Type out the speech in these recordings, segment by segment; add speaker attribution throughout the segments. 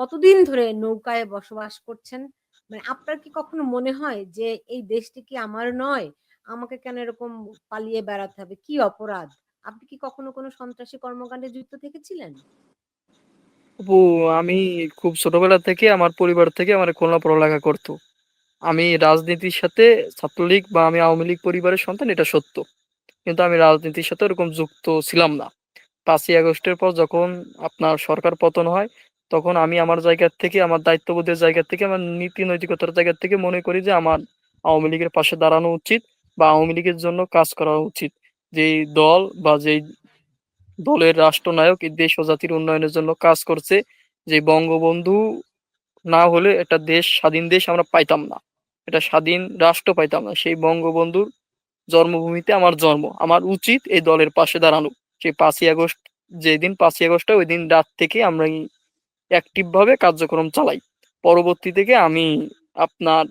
Speaker 1: কতদিন ধরে নৌকায় বসবাস করছেন? মানে আপনার কি কখনো মনে হয় যে এই দেশটি কি আমার নয়? আমাকে কেন এরকম পালিয়ে বেড়াতে হবে? কি অপরাধ? আপনি কি কখনো কোনো সন্ত্রাসী কর্মকাণ্ডে যুক্ত থেকেছিলেন?
Speaker 2: আমি খুব ছোটবেলা থেকে আমার পরিবার থেকে আমার খুলনা পড়ালেখা করতো। আমি রাজনীতির সাথে ছাত্রলীগ বা আমি আওয়ামী লীগ পরিবারের সন্তান এটা সত্য। কিন্তু আমি রাজনীতির সাথে ওরকম যুক্ত ছিলাম না। ৫ই আগস্টের পর যখন আপনার সরকার পতন হয়, তখন আমি আমার জায়গা থেকে আমার দায়িত্ববোধের জায়গা থেকে আমার নীতি নৈতিকতার জায়গা থেকে মনে করি যে আমার আওয়ামী লীগের পাশে দাঁড়ানো উচিত বা আওয়ামী লীগের জন্য কাজ করা উচিত। যেই দল বা যেই দলের রাষ্ট্রনায়ক এই দেশ ও জাতির উন্নয়নের জন্য কাজ করছে, যে বঙ্গবন্ধু না হলে একটা দেশ স্বাধীন দেশ আমরা পাইতাম না। এটা স্বাধীন রাষ্ট্র পাইতাম না। সেই বঙ্গবন্ধুর জন্মভূমিতে আমার জন্ম। আমার উচিত এই দলের পাশে দাঁড়ানো। সেই পাঁচই আগস্ট যেদিন পাঁচই আগস্ট ওই দিন রাত থেকে আমরা এই অ্যাক্টিভ ভাবে কার্যক্রম চালাই। পরবর্তী থেকে আমি আপনার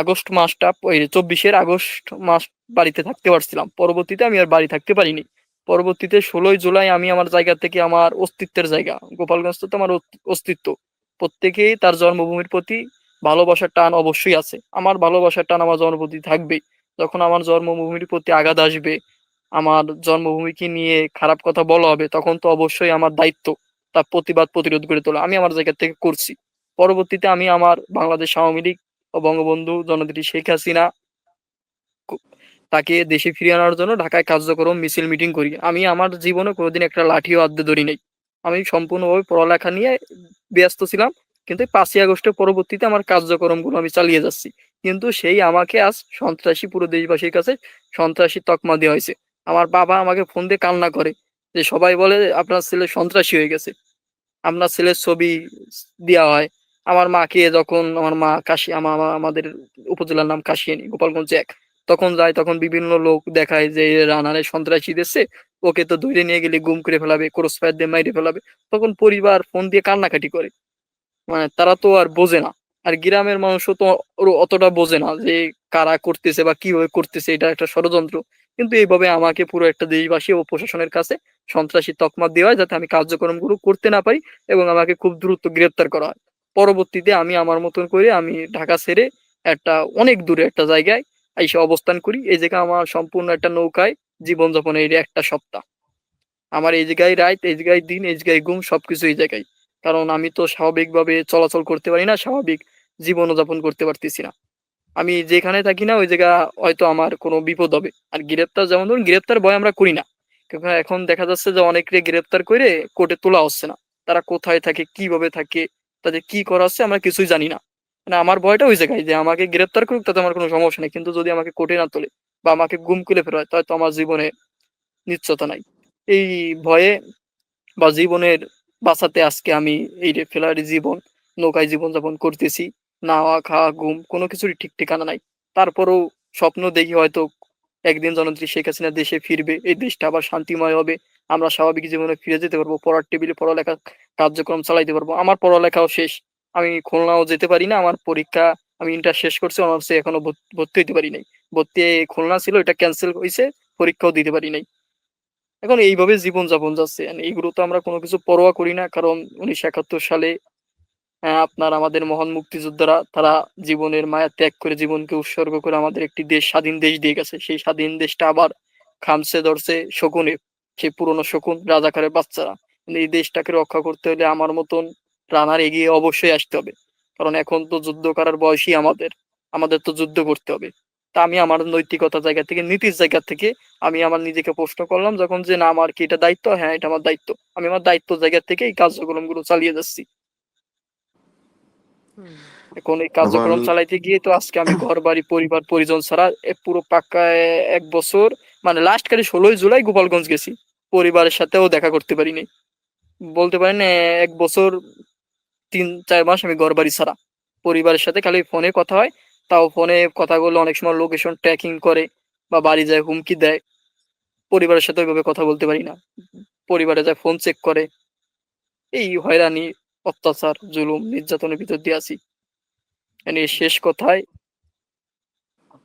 Speaker 2: আগস্ট মাসটা ওই চব্বিশের আগস্ট মাস বাড়িতে থাকতে পারছিলাম। পরবর্তীতে আমি আর বাড়ি থাকতে পারিনি। পরবর্তীতে ১৬ই জুলাই আমি আমার জায়গা থেকে আমার অস্তিত্বের জায়গা, গোপালগঞ্জ তো আমার অস্তিত্ব। প্রত্যেকেই তার জন্মভূমির প্রতি ভালোবাসার টান অবশ্যই আছে। আমার ভালোবাসার টান আমার জন্মভূমির প্রতি থাকবেই। যখন আমার জন্মভূমির প্রতি আঘাত আসবে, আমার জন্মভূমিকে নিয়ে খারাপ কথা বলা হবে, তখন তো অবশ্যই আমার দায়িত্ব তার প্রতিবাদ, প্রতিরোধ গড়ে তোলা। আমি আমার জায়গা থেকে করছি। পরবর্তীতে আমি আমার বাংলাদেশ আওয়ামী লীগ ও বঙ্গবন্ধু জননেত্রী শেখ হাসিনা তাকে দেশে ফিরিয়ে আনার জন্য ঢাকায় কার্যক্রম, মিছিল, মিটিং করি। আমি আমার জীবনে কোনোদিন একটা লাঠিও হাতে ধরি নাই। আমি সম্পূর্ণভাবে পড়ালেখা নিয়ে ব্যস্ত ছিলাম। কিন্তু পাঁচই আগস্টের পরবর্তীতে আমার কার্যক্রমগুলো আমি চালিয়ে যাচ্ছি। কিন্তু সেই আমাকে আজ সন্ত্রাসী পুরো দেশবাসীর কাছে সন্ত্রাসী তকমা দেওয়া হয়েছে। আমার বাবা আমাকে ফোন দিয়ে কান্না করে যে সবাই বলে আপনার ছেলে সন্ত্রাসী হয়ে গেছে। আপনার ছেলের ছবি দেওয়া হয়। আমার মাকে যখন আমার মা কাশি আমা আমা আমাদের উপজেলার নাম কাশিয়ানি গোপালগঞ্জ এক তখন যায় তখন বিভিন্ন লোক দেখায় যে রানারে সন্ত্রাসী দিচ্ছে, ওকে তো দূরে নিয়ে গেলে গুম করে ফেলাবে, ক্রস ফায়ার দিয়ে মাইরে ফেলাবে। তখন পরিবার ফোন দিয়ে কান্নাকাটি করে। মানে তারা তো আর বোঝে না। আর গ্রামের মানুষও তো অতটা বোঝে না যে কারা করতেছে বা কীভাবে করতেছে এটা একটা ষড়যন্ত্র। কিন্তু এইভাবে আমাকে পুরো একটা দেশবাসী ও প্রশাসনের কাছে সন্ত্রাসী তকমা দেওয়া হয় যাতে আমি কার্যক্রমগুলো করতে না পারি এবং আমাকে খুব দ্রুত গ্রেপ্তার করা হয়। পরবর্তীতে আমি আমার মতন করে আমি ঢাকা ছেড়ে একটা অনেক দূরে একটা জায়গায় আইসা অবস্থান করি। এই জায়গায় আমার সম্পূর্ণ একটা নৌকায় জীবনযাপনের একটা সপ্তাহ। আমার এই জায়গায় রাত, এই জায়গায় দিন, এই জায়গায় ঘুম সবকিছু এই জায়গায়। কারণ আমি তো স্বাভাবিকভাবে চলাচল করতে পারি না, স্বাভাবিক জীবনও যাপন করতে পারতেছি না। আমি যেখানে থাকি না ওই জায়গা হয়তো আমার কোনো বিপদ হবে। আর গ্রেপ্তার যেমন ধরুন গ্রেপ্তার ভয় আমরা করি না। কিন্তু এখন দেখা যাচ্ছে যে অনেকরে গ্রেপ্তার করে কোর্টে তোলা হচ্ছে না। তারা কোথায় থাকে, কীভাবে থাকে, তাদের কি করা হচ্ছে আমরা কিছুই জানি না। মানে আমার ভয়টা ওই জায়গায় যে আমাকে গ্রেপ্তার করুক তাতে আমার কোনো সমস্যা নেই। কিন্তু যদি আমাকে কোর্টে না তোলে বা আমাকে গুম করে ফেলা হয় তাহলে তো আমার জীবনে নিশ্চয়তা নাই। এই ভয়ে বা জীবনের বাঁচাতে আজকে আমি এই যে ফেরারি জীবন, নৌকায় জীবনযাপন করতেছি। নাওয়া, খাওয়া, ঘুম কোনো কিছুরই ঠিক ঠিকানা নাই। তারপরেও স্বপ্ন দেখি হয়তো একদিন জননেত্রী শেখ হাসিনা দেশে ফিরবে। এই দেশটা আবার শান্তিময় হবে। আমরা স্বাভাবিক জীবনে ফিরে যেতে পারব। পড়ার টেবিলে পড়ালেখা কার্যক্রম চালাইতে পারব। আমার পড়ালেখাও শেষ। আমি খুলনাও যেতে পারি না। আমার পরীক্ষা আমি ইন্টার শেষ করছি। অনার্সে এখনও ভর্ত হইতে পারি নাই। ভর্তি খুলনা ছিল এটা ক্যান্সেল হয়েছে পরীক্ষাও দিতে পারি নাই। এখন এইভাবে জীবন যাপন যাচ্ছে। এইগুলো তো আমরা কোনো কিছু পরোয়া করি না। কারণ ১৯৭১ সালে অ্যা আপনার আমাদের মহান মুক্তিযোদ্ধারা তারা জীবনের মায়া ত্যাগ করে জীবনকে উৎসর্গ করে আমাদের একটি দেশ স্বাধীন দেশ দিয়ে গেছে। সেই স্বাধীন দেশটা আবার খামছে ধরছে শকুনে। সেই পুরনো শকুন রাজাকারের বাচ্চারা। এই দেশটাকে রক্ষা করতে হলে আমার মতন রানার এগিয়ে অবশ্যই আসতে হবে। কারণ এখন তো যুদ্ধ করার বয়সই আমাদের। আমাদের তো যুদ্ধ করতে হবে। তা আমি আমার নৈতিকতার জায়গা থেকে নীতির জায়গা থেকে আমি আমার নিজেকে প্রশ্ন করলাম যখন যে না আমার কি এটা দায়িত্ব? হ্যাঁ, এটা আমার দায়িত্ব। আমি আমার দায়িত্ব জায়গা থেকে এই কার্যক্রমগুলো চালিয়ে যাচ্ছি। এখন এই কার্যক্রম চালাইতে গিয়ে তো আজকে আমি ঘর বাড়ি পরিবার, পরিজন ছাড়া পুরো পাক্কা এক বছর মানে লাস্ট খালি ১৬ই জুলাই গোপালগঞ্জ গেছি। পরিবারের সাথেও দেখা করতে পারি নাই। বলতে পারেন এক বছর ৩-৪ মাস আমি ঘর বাড়ি ছাড়া। পরিবারের সাথে খালি ফোনে কথা হয়। তাও ফোনে কথা বললে অনেক সময় লোকেশন ট্র্যাকিং করে বা বাড়ি যায় হুমকি দেয়। পরিবারের সাথে ওইভাবে কথা বলতে পারি না। পরিবারে যায় ফোন চেক করে। এই হয়রানি, অত্যাচার, জুলুম, নির্যাতনের ভিতর দিয়ে আছি। এর শেষ কোথায়?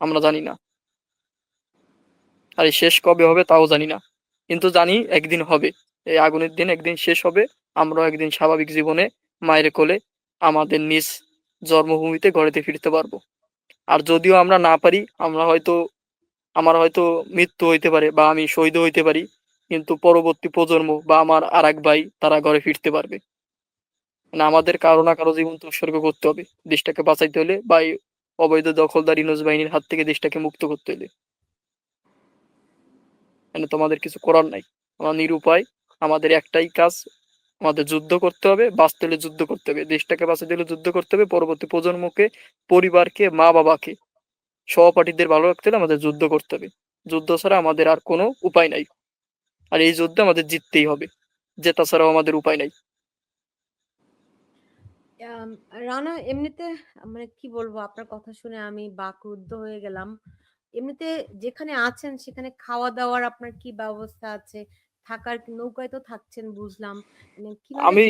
Speaker 2: আমরা জানি না। আর শেষ কবে হবে তাও জানি না। কিন্তু জানি একদিন হবে। এই আগুনের দিন একদিন শেষ হবে। আমরাও একদিন স্বাভাবিক জীবনে মায়ের কোলে আমাদের নিজ জন্মভূমিতে ঘরেতে ফিরতে পারব আর যদিও আমরা না পারি আমরা হয়তো আমার হয়তো মৃত্যু হইতে পারে বা আমি শহীদ হইতে পারি কিন্তু পরবর্তী প্রজন্ম বা আমার আর এক ভাই তারা ঘরে ফিরতে পারবে মানে আমাদের কারও না কারও জীবন তো উৎসর্গ করতে হবে। দেশটাকে বাঁচাইতে হলে বা অবৈধ দখলদার ইউনুস বাহিনীর হাত থেকে দেশটাকে মুক্ত করতে হলে। মানে তোমাদের কিছু করার নাই। আমরা নিরুপায়, আমাদের একটাই কাজ, আমাদের যুদ্ধ করতে হবে, বাঁচতে হলে যুদ্ধ করতে হবে। দেশটাকে বাঁচাতে হলে যুদ্ধ করতে হবে, পরবর্তী প্রজন্মকে, পরিবারকে মা বাবাকে সহপাঠীদের ভালো রাখতে হলে আমাদের যুদ্ধ করতে হবে। যুদ্ধ ছাড়া আমাদের আর কোনো উপায় নাই। আর এই যুদ্ধে আমাদের জিততেই হবে। জেতা ছাড়াও আমাদের উপায় নাই।
Speaker 1: রানা এমনিতে মানে কি বলব আপনার কথা শুনে আমি বাকরুদ্ধ হয়ে গেলাম। এমনিতে যেখানে আছেন সেখানে খাওয়া-দাওয়ার আপনার কি ব্যবস্থা আছে? থাকার নৌকায় তো থাকছেন বুঝলাম। মানে
Speaker 2: আমি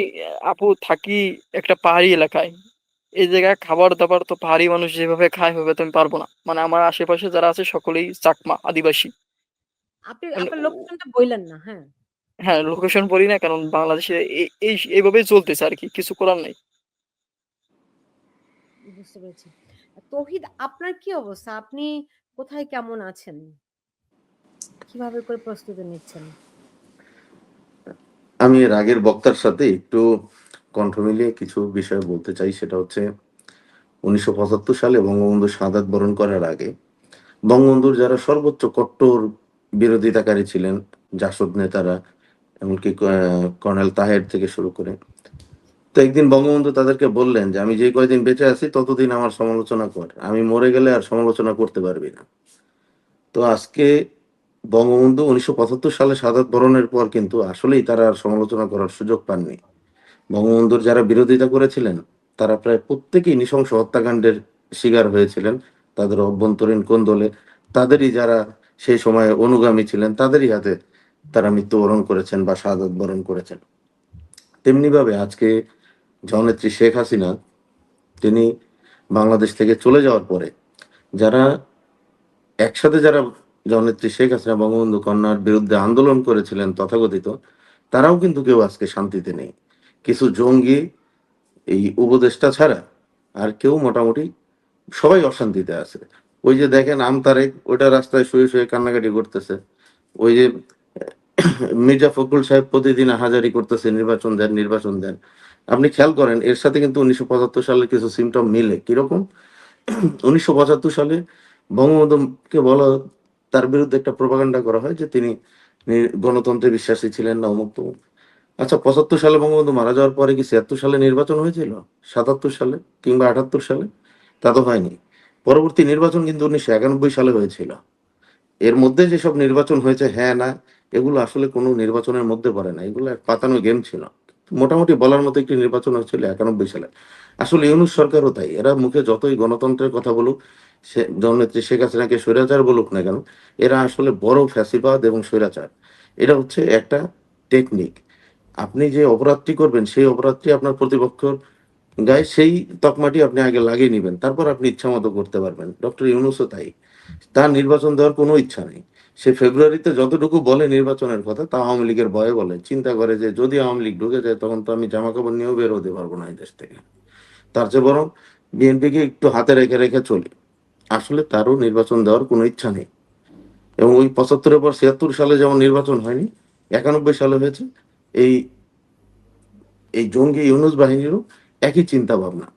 Speaker 2: আপু থাকি একটা পাহাড়ি এলাকায় এই জায়গায় খাবার দাবার তো পাহাড়ি মানুষ যেভাবে খায় ওইভাবে তো আমি পারব না মানে আমার আশেপাশে যারা আছে সকলেই চাকমা আদিবাসী
Speaker 1: আপনি
Speaker 2: মানে
Speaker 1: আপনার লোকেশনটা বইলেন না, হ্যাঁ?
Speaker 2: হ্যাঁ লোকেশন বলি না কারণ বাংলাদেশে এই এইভাবেই চলতেছে আর কি কিছু করার নাই
Speaker 1: বুঝতে পেরেছি। তৌহিদ, আপনার কি অবস্থা? আপনি কোথায় কেমন আছেন? কীভাবে করে প্রস্তুতি নিচ্ছেন?
Speaker 3: আমি এর আগের বক্তার সাথে একটু কণ্ঠ মিলিয়ে কিছু বিষয় বলতে চাই সেটা হচ্ছে, উনিশশো পঁচাত্তর সালে বঙ্গবন্ধু সাদাত বরণ করার আগে বঙ্গবন্ধুর যারা সর্বোচ্চ কট্টর বিরোধিতাকারী ছিলেন, জাসদ নেতারা, এমনকি কর্নেল তাহের থেকে শুরু করে তো একদিন বঙ্গবন্ধু তাদেরকে বললেন যে, আমি যে কয়দিন বেঁচে আছি, ততদিন আমার সমালোচনা কর। আমি মরে গেলে আর সমালোচনা করতে পারবি না। তো আজকে বঙ্গবন্ধু উনিশশো পঁচাত্তর সালে শাহাদাত বরণের পর কিন্তু আসলেই তারা আর সমালোচনা করার সুযোগ পাননি। বঙ্গবন্ধুর যারা বিরোধিতা করেছিলেন, তারা প্রায় প্রত্যেকেই নৃশংস হত্যাকাণ্ডের শিকার হয়েছিলেন। তাদের অভ্যন্তরীণ কোন্দলে তাদেরই যারা সেই সময়ে অনুগামী ছিলেন, তাদেরই হাতে তারা মৃত্যুবরণ করেছেন বা শাহাদাত বরণ করেছেন। তেমনিভাবে আজকে জননেত্রী শেখ হাসিনা, তিনি বাংলাদেশ থেকে চলে যাওয়ার পরে যারা একসাথে যারা জননেত্রী শেখ হাসিনা, বঙ্গবন্ধু কন্যার বিরুদ্ধে আন্দোলন করেছিলেন তথাকথিত, তারাও কিন্তু কেউ আজকে শান্তিতে নেই। কিছু জঙ্গি, এই উপদেষ্টা ছাড়া আর কেউ মোটামুটি সবাই অশান্তিতে আছে। ওই যে দেখেন আমতারেক ওটা রাস্তায় শুয়ে শুয়ে কান্নাকাটি করতেছে। ওই যে মির্জা ফখরুল সাহেব প্রতিদিন হাজারি করতেছে, নির্বাচন দেন নির্বাচন দেন। আপনি খেয়াল করেন, এর সাথে কিন্তু উনিশশো পঁচাত্তর সালে কিছু সিমটম মিলে। কীরকম? উনিশশো পঁচাত্তর সালে বঙ্গবন্ধুকে বলা, তার বিরুদ্ধে একটা প্রপাগান্ডা করা হয় যে তিনি গণতন্ত্রে বিশ্বাসী ছিলেন না, অমুক তমুক। আচ্ছা পঁচাত্তর সালে বঙ্গবন্ধু মারা যাওয়ার পরে কি ছিয়াত্তর সালে নির্বাচন হয়েছিল? সাতাত্তর সালে কিংবা আটাত্তর সালে? তা তো হয়নি। পরবর্তী নির্বাচন কিন্তু উনিশশো একানব্বই সালে হয়েছিল। এর মধ্যে যেসব নির্বাচন হয়েছে হ্যাঁ না, এগুলো আসলে কোনো নির্বাচনের মধ্যে পড়ে না। এগুলো এক পাতানো গেম ছিল। মোটামুটি বলার মতো একটি নির্বাচন হয়েছিল একানব্বই সালে। আসলে ইউনুস সরকারও তাই। এরা মুখে যতই গণতন্ত্রের কথা বলুক, সে জননেত্রী শেখ হাসিনাকে স্বৈরাচার বলুক না কেন, এরা আসলে বড় ফ্যাসিবাদ এবং স্বৈরাচার। এটা হচ্ছে একটা টেকনিক আপনি যে অপরাধটি করবেন, সেই অপরাধটি আপনার প্রতিপক্ষর গায়ে, সেই তকমাটি আপনি আগে লাগিয়ে নেবেন। তারপর আপনি ইচ্ছা মতো করতে পারবেন। ডক্টর ইউনুসও তাই। তার নির্বাচন দেওয়ার কোনো ইচ্ছা নেই। সে ফেব্রুয়ারিতে যতটুকু বলে নির্বাচনের কথা, তা আওয়ামী লীগের ভয়ে বলে। চিন্তা করে যে যদি আওয়ামী লীগ ঢুকে যায়, তখন তো আমি জামা কাপড় নিয়েও বের হতে পারব না এই দেশ থেকে। তার চেয়ে বরং বিএনপিকে একটু হাতে রেখে রেখে চলি। আসলে তারও নির্বাচন দেওয়ার কোনো ইচ্ছা নেই। এবং ওই পঁচাত্তরের পর ছিয়াত্তর সালে যেমন নির্বাচন হয়নি, একানব্বই সালে হয়েছে, এই এই জঙ্গি ইউনুস বাহিনীরও একই চিন্তা ভাবনা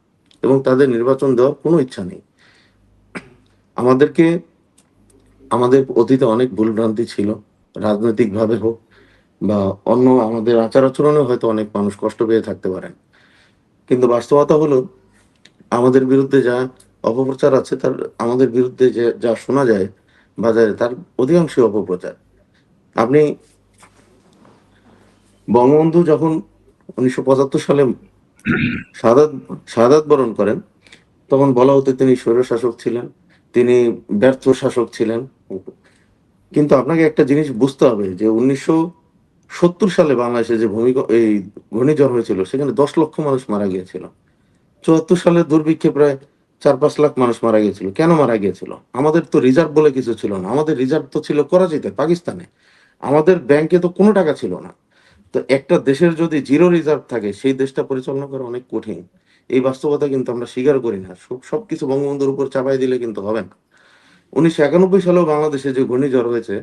Speaker 3: এবং তাদের নির্বাচন দেওয়ার কোনো ইচ্ছা নেই। আমাদেরকে আমাদের অতীতে অনেক ভুলভ্রান্তি ছিল, রাজনৈতিকভাবে হোক বা অন্য আমাদের আচার আচরণে হয়তো অনেক মানুষ কষ্ট পেয়ে থাকতে পারেন। কিন্তু বাস্তবতা হলো, আমাদের বিরুদ্ধে যা অপপ্রচার আছে, তার, আমাদের বিরুদ্ধে যে, যা শোনা যায় বাজারে, তার অধিকাংশই অপপ্রচার। আপনি বঙ্গবন্ধু যখন উনিশশো পঁচাত্তর সালে শাহাদাত শাহাদাত বরণ করেন, তখন বলা হতো তিনি স্বৈর শাসক ছিলেন, তিনি ব্যর্থ শাসক ছিলেন কিন্তু আপনাকে একটা জিনিস বুঝতে হবে যে উনিশশো সত্তর সালে বাংলাদেশে যে ভূমিক, এই ঘূর্ণিঝড় হয়েছিল, সেখানে দশ লক্ষ মানুষ মারা গিয়েছিল। চুয়াত্তর সালে দুর্ভিক্ষে প্রায় চার পাঁচ লাখ মানুষ মারা গিয়েছিল। কেন মারা গিয়েছিল? আমাদের তো রিজার্ভ বলে কিছু ছিল না। আমাদের রিজার্ভ তো ছিল করাচিতে, পাকিস্তানে। আমাদের ব্যাংকে তো কোনো টাকা ছিল না। তো একটা দেশের যদি জিরো রিজার্ভ থাকে, সেই দেশটা পরিচালনা করা অনেক কঠিন। এই বাস্তবতা কিন্তু আমরা স্বীকার করি না। সব, সবকিছু বঙ্গবন্ধুর উপর চাপাই দিলে কিন্তু হবে না। উনিশশো একানব্বই সালেও বাংলাদেশে যে ঘূর্ণিঝড় হয়েছে,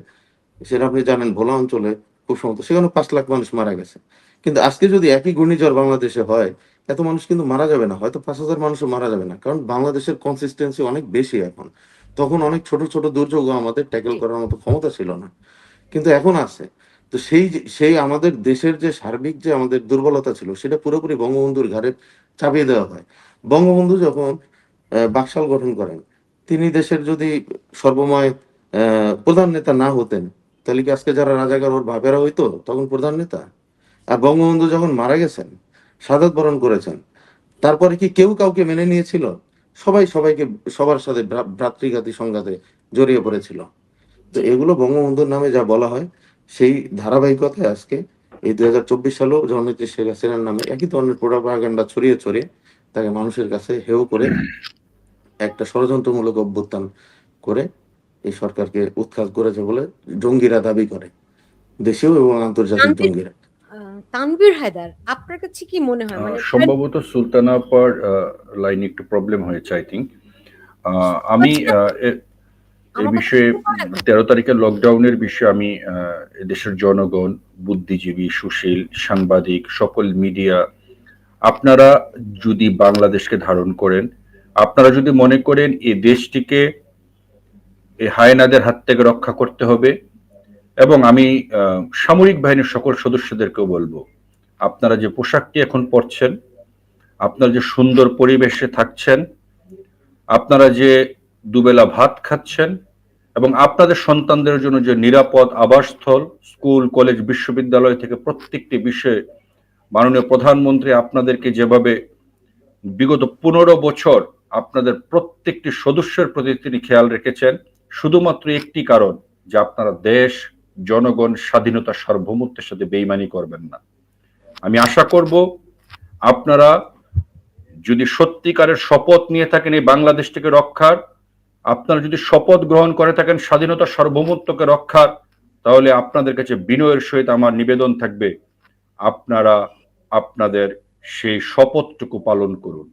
Speaker 3: সেটা আপনি জানেন ভোলা অঞ্চলে খুব সম্ভবত, সেখানে পাঁচ লাখ মানুষ মারা গেছে। কিন্তু আজকে যদি একই ঘূর্ণিঝড় বাংলাদেশে হয়, এত মানুষ কিন্তু মারা যাবে না, হয়তো পাঁচ হাজার মানুষও মারা যাবে না, কারণ বাংলাদেশের কনসিস্টেন্সি অনেক বেশি এখন। তখন অনেক ছোট ছোট দুর্যোগ আমাদের ট্যাকেল করার মতো ক্ষমতা ছিল না। কিন্তু এখন আছে। তো সেই সেই আমাদের দেশের যে সার্বিক যে আমাদের দুর্বলতা ছিল, সেটা পুরোপুরি বঙ্গবন্ধুর ঘাড়ে চাপিয়ে দেওয়া হয়। বঙ্গবন্ধু যখন বাকশাল গঠন করেন তিনি দেশের যদি সর্বময় প্রধান নেতা না হতেন, তাহলে কি আজকে যারা রাজাকার ওর ভাবেরা হইতো, তখন প্রধান নেতা? আর বঙ্গবন্ধু যখন মারা গেছেন, সাদাত বরণ করেছেন, তারপরে কি কেউ কাউকে মেনে নিয়েছিল? সবাই সবাইকে, সবার সাথে ভ্রাতৃঘাতী সংঘাতে জড়িয়ে পড়েছিল। তো এগুলো বঙ্গবন্ধুর নামে যা বলা হয়, সেই ধারাবাহিকতায় আজকে এই দুই হাজার চব্বিশ সালেও জননেত্রী শেখ হাসিনার নামে একই ধরনের প্রোপাগান্ডা ছড়িয়ে ছড়িয়ে তাকে মানুষের কাছে হেও করে একটা ষড়যন্ত্রমূলক অভ্যুত্থান করে এই সরকারকে উৎখাত করেছে বলে জঙ্গিরা দাবি করে। দেশীয় এবং আন্তর্জাতিক জঙ্গিরা।
Speaker 1: আহ, তানভীর হায়দার আপনার কাছে কি মনে হয়? মানে
Speaker 4: সম্ভবত সুলতানা আপার লাইনে একটু প্রবলেম হয়েছে আই থিঙ্ক আমি আহ, এ- এই বিষয়ে তেরো তারিখের লকডাউনের বিষয়ে আমি আহ, দেশের জনগণ বুদ্ধিজীবী সুশীল সাংবাদিক সকল মিডিয়া আপনারা যদি বাংলাদেশকে ধারণ করেন আপনারা যদি মনে করেন এই দেশটিকে এই হায়নাদের হাত থেকে রক্ষা করতে হবে, এবং আমি সামরিক বাহিনীর সকল সদস্যদেরকেও বলব, আপনারা যে পোশাকটি এখন পরছেন, আপনারা যে সুন্দর পরিবেশে থাকছেন, আপনারা যে দুবেলা ভাত খাচ্ছেন, এবং আপনাদের সন্তানদের জন্য যে নিরাপদ আবাসস্থল, স্কুল, কলেজ, বিশ্ববিদ্যালয় থেকে প্রত্যেকটি বিষয়ে মাননীয় প্রধানমন্ত্রী আপনাদেরকে যেভাবে বিগত পনেরো বছর আপনাদের প্রত্যেকটি সদস্যের প্রতি তিনি খেয়াল রেখেছেন। শুধুমাত্র একটি কারণ, যে আপনারা দেশ, জনগণ, স্বাধীনতা সার্বভৌমত্বের সাথে বেইমানি করবেন না। আমি আশা করব, আপনারা যদি সত্যিকারের শপথ নিয়ে থাকেন এই বাংলাদেশটিকে রক্ষার, আপনারা যদি শপথ গ্রহণ করে থাকেন স্বাধীনতা সার্বভৌমত্বকে রক্ষার, তাহলে আপনাদের কাছে বিনয়ের সহিত আমার নিবেদন থাকবে, আপনারা আপনাদের সেই শপথটুকু পালন করুন।